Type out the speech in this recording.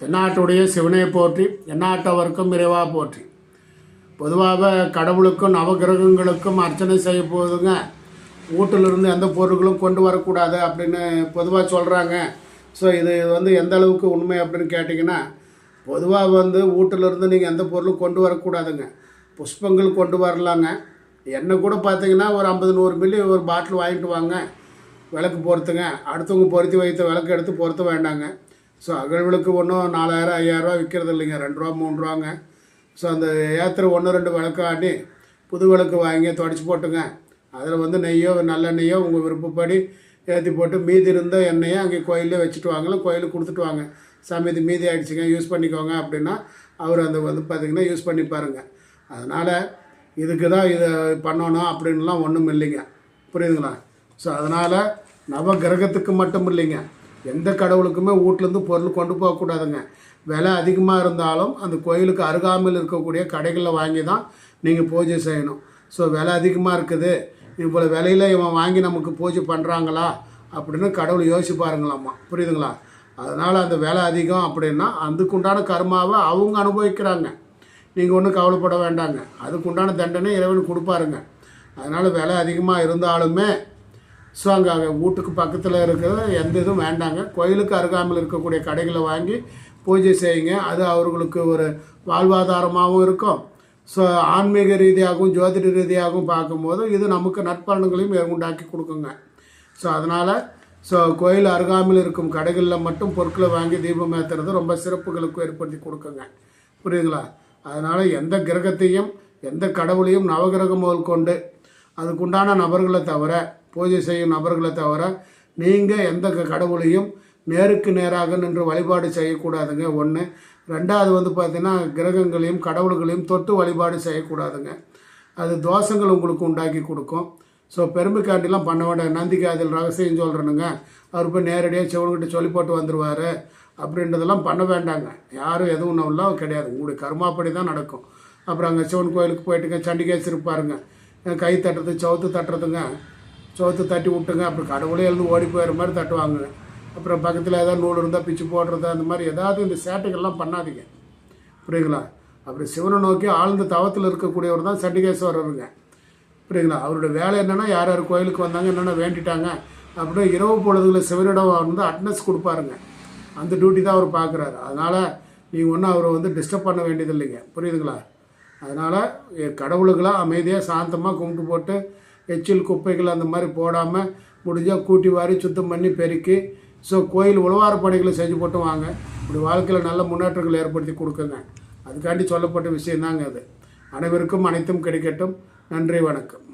தென்னாட்டுடைய சிவனை போற்றி எந்நாட்டவர்க்கும் இறைவா போற்றி. பொதுவாக கடவுளுக்கும் நவகிரகங்களுக்கும் அர்ச்சனை செய்ய போகுதுங்க வீட்டிலிருந்து எந்த பொருட்களும் கொண்டு வரக்கூடாது அப்படின்னு பொதுவாக சொல்கிறாங்க ஸோ இது வந்து எந்த அளவுக்கு உண்மை அப்படின்னு கேட்டிங்கன்னா பொதுவாக வந்து வீட்டிலிருந்து நீங்கள் எந்த பொருளும் கொண்டு வரக்கூடாதுங்க. புஷ்பங்கள் கொண்டு வரலாங்க. எண்ணெய் கூட பார்த்தீங்கன்னா ஒரு ஐம்பது நூறு மில்லி ஒரு பாட்டில் வாங்கிட்டு வாங்க விளக்கு பொறுத்துங்க. அடுத்தவங்க பொருத்தி வைத்த விளக்கு எடுத்து பொருத்த வேண்டாங்க. ஸோ அகல் ஒன்றும் நாலாயிரம் ஐயாயிரரூவா விற்கிறது இல்லைங்க ரெண்டு ரூபா மூணு ரூபாங்க. ஸோ அந்த ஏற்றுற ஒன்று ரெண்டு விளக்காட்டி புது விளக்கு வாங்கி தொடச்சி போட்டுங்க. அதில் வந்து நெய்யோ நல்லெண்ணெய்யோ உங்கள் விருப்பப்படி ஏற்றி போட்டு மீதி இருந்த எண்ணெயை அங்கே கோயிலே வச்சுட்டு வாங்கலாம். கோயிலுக்கு கொடுத்துட்டு வாங்க. சாமி இது மீதி ஆகிடுச்சிங்க யூஸ் பண்ணிக்கோங்க அப்படின்னா அவர் அந்த வந்து பார்த்திங்கன்னா யூஸ் பண்ணி பாருங்க. அதனால் இதுக்கு தான் இதை பண்ணணும் அப்படின்லாம் ஒன்றும் இல்லைங்க. புரியுதுங்களா? ஸோ அதனால் நவ கிரகத்துக்கு மட்டும் இல்லைங்க. எந்த கடவுளுக்குமே வீட்டிலேருந்து பொருள் கொண்டு போகக்கூடாதுங்க. விலை அதிகமாக இருந்தாலும் அந்த கோயிலுக்கு அருகாமையில் இருக்கக்கூடிய கடைகளில் வாங்கி தான் நீங்கள் பூஜை செய்யணும். ஸோ விலை அதிகமாக இருக்குது. இவ்வளோ விலையில இவன் வாங்கி நமக்கு பூஜை பண்ணுறாங்களா அப்படின்னு கடவுள் யோசிச்சு பாருங்களாம்மா. புரியுதுங்களா? அதனால் அந்த விலை அதிகம் அப்படின்னா அதுக்குண்டான கர்மாவை அவங்க அனுபவிக்கிறாங்க. நீங்கள் ஒன்றும் கவலைப்பட வேண்டாங்க. அதுக்குண்டான தண்டனை இறைவன் கொடுப்பாருங்க. அதனால் விலை அதிகமாக இருந்தாலுமே ஸோ அங்கே அங்கே வீட்டுக்கு பக்கத்தில் இருக்கிற எந்த இதுவும் வேண்டாங்க. கோயிலுக்கு அருகாமையில் இருக்கக்கூடிய கடைகளை வாங்கி பூஜை செய்யுங்க. அது அவர்களுக்கு ஒரு வாழ்வாதாரமாகவும் இருக்கும். ஸோ ஆன்மீக ரீதியாகவும் ஜோதிட ரீதியாகவும் பார்க்கும்போது இது நமக்கு நற்பலன்களையும் உண்டாக்கி கொடுக்குங்க. ஸோ அதனால் ஸோ கோயில் அருகாமையில் இருக்கும் கடைகளில் மட்டும் பொருட்களை வாங்கி தீபம் ஏற்றுறது ரொம்ப சிறப்புகளுக்கு ஏற்படுத்தி கொடுக்குங்க. புரியுதுங்களா? அதனால் எந்த கிரகத்தையும் எந்த கடவுளையும் நவகிரகம் முதல் கொண்டு அதுக்குண்டான நபர்களை தவிர பூஜை செய்யும் நபர்களை தவிர நீங்கள் எந்த கடவுளையும் நேருக்கு நேராக நின்று வழிபாடு செய்யக்கூடாதுங்க. ஒன்று ரெண்டாவது வந்து பார்த்திங்கன்னா கிரகங்களையும் கடவுள்களையும் தொட்டு வழிபாடு செய்யக்கூடாதுங்க. அது தோஷங்கள் உங்களுக்கு உண்டாக்கி கொடுக்கும். ஸோ பெருமைக்காண்டிலாம் பண்ண வேண்டாம். நந்திக்கு அதில் ரகசியம் சொல்கிறேனுங்க அவர் போய் நேரடியாக சிவன்கிட்ட சொல்லி போட்டு வந்துடுவார் அப்படின்றதெல்லாம் பண்ண வேண்டாங்க. யாரும் எதுவும் ஒன்றும் கிடையாது. உங்களுடைய கர்மாப்படி தான் நடக்கும். அப்புறம் அங்கே சிவன் கோயிலுக்கு போயிட்டுங்க சண்டிகேஸ் இருப்பாருங்க. கை தட்டுறது சவுத்து தட்டுறதுங்க. சோத்து தட்டி விட்டுங்க அப்புறம் கடவுளே எழுந்து ஓடி போயிடுற மாதிரி தட்டுவாங்க. அப்புறம் பக்கத்தில் ஏதாவது நூல் இருந்தால் பிச்சு போடுறது அந்த மாதிரி ஏதாவது இந்த சேட்டைகள்லாம் பண்ணாதீங்க. புரியுங்களா அப்படி சிவனை நோக்கி ஆழ்ந்த தவத்தில் இருக்கக்கூடியவர் தான் சண்டிகேஸ்வரருங்க. புரியுங்களா அவருடைய வேலை என்னென்னா யார் யார் கோயிலுக்கு வந்தாங்க என்னென்ன வேண்டிட்டாங்க அப்படின்னு இரவு பொழுதுகளில் சிவனிடம் வந்து அட்னஸ் கொடுப்பாருங்க. அந்த டியூட்டி தான் அவர் பார்க்குறாரு அதனால் நீங்கள் ஒன்றும் அவரை வந்து டிஸ்டர்ப் பண்ண வேண்டியது இல்லைங்க புரியுதுங்களா? அதனால் கடவுளுக்கெல்லாம் அமைதியாக சாந்தமாக கும்பிட்டு போட்டு எச்சில் குப்பைகள் அந்த மாதிரி போடாமல் முடிஞ்சால் கூட்டி வாரி சுத்தம் பண்ணி பெருக்கி ஸோ கோயில் உழவார பணிகளை செஞ்சு போட்டு வாங்க. இப்படி வாழ்க்கையில் நல்ல முன்னேற்றங்கள் ஏற்படுத்தி கொடுக்குங்க. அதுக்காண்டி சொல்லப்பட்ட விஷயந்தாங்க அது. அனைவருக்கும் அனைத்தும் கிடைக்கட்டும். நன்றி வணக்கம்.